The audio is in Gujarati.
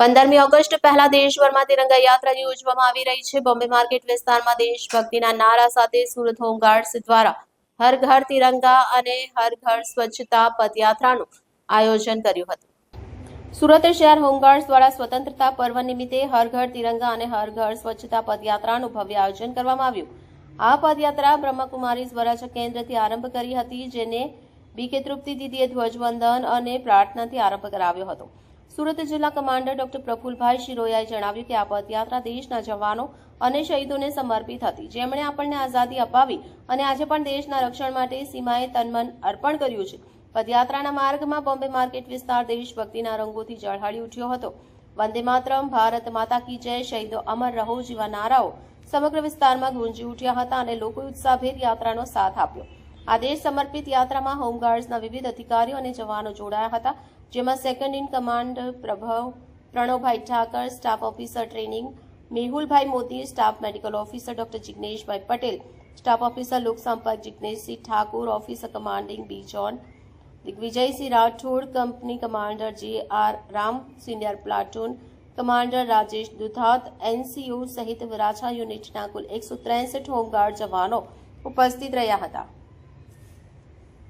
પંદરમી ઓગસ્ટ પહેલા દેશભરમાં તિરંગા યાત્રા યોજવામાં આવી રહી છે. બોમ્બે માર્કેટ વિસ્તારમાં દેશભક્તિના નારા સાથે સુરત હોમગાર્ડ્સ દ્વારા હર ઘર તિરંગા અને હર ઘર સ્વચ્છતા પદયાત્રાનું આયોજન કર્યું હતું. સુરત શહેર હોમગાર્ડ્સ દ્વારા સ્વતંત્રતા પર્વ નિમિત્તે હર ઘર તિરંગા અને હર ઘર સ્વચ્છતા પદયાત્રાનું ભવ્ય આયોજન કરવામાં આવ્યું. આ પદયાત્રા બ્રહ્મકુમારી સ્વરાજ કેન્દ્રથી આરંભ કરી હતી, જેને બીકે તૃપ્તિ દીદીએ ધ્વજવંદન અને પ્રાર્થનાથી આરંભ કરાવ્યો હતો. સુરત જિલ્લા કમાન્ડર ડોક્ટર પ્રફુલભાઈ શિરોયાએ જણાવ્યું કે આ પદયાત્રા દેશના જવાનો અને શહીદોને સમર્પિત હતી. જેમણે આપણને આઝાદી અપાવી અને આજે પણ દેશના રક્ષણ માટે સીમાએ તનમન અર્પણ કર્યું છે. પદયાત્રાના માર્ગમાં બોમ્બે માર્કેટ વિસ્તાર દેશભક્તિના રંગોથી ઝળહળી ઉઠ્યો હતો. વંદે માતરમ, ભારત માતા કી જય, શહીદો અમર રહો જેવા નારાઓ સમગ્ર વિસ્તારમાં ગુંજી ઉઠ્યા હતા અને લોકોએ ઉત્સાહભેર યાત્રાનો સાથ આપ્યો. આ દેશ સમર્પિત યાત્રામાં હોમગાર્ડ્સના વિવિધ અધિકારીઓ અને જવાનો જોડાયા હતા, જેમાં second in command Prabhav, Pranavbhai Thakar staff officer training Mehulbhai Modi staff medical officer doctor જિગ્નેશભાઈ પટેલ સ્ટાફ ઓફિસર લોકસંપર્ક Jigneshsinh Thakur officer commanding B zone Digvijaysinh Rathod company commander J R Ram senior platoon commander Rajesh Dudhat, NCU સહિત વરાછા યુનિટના કુલ એકસો ત્રેસઠ હોમગાર્ડ જવાનો ઉપસ્થિત રહ્યા હતા.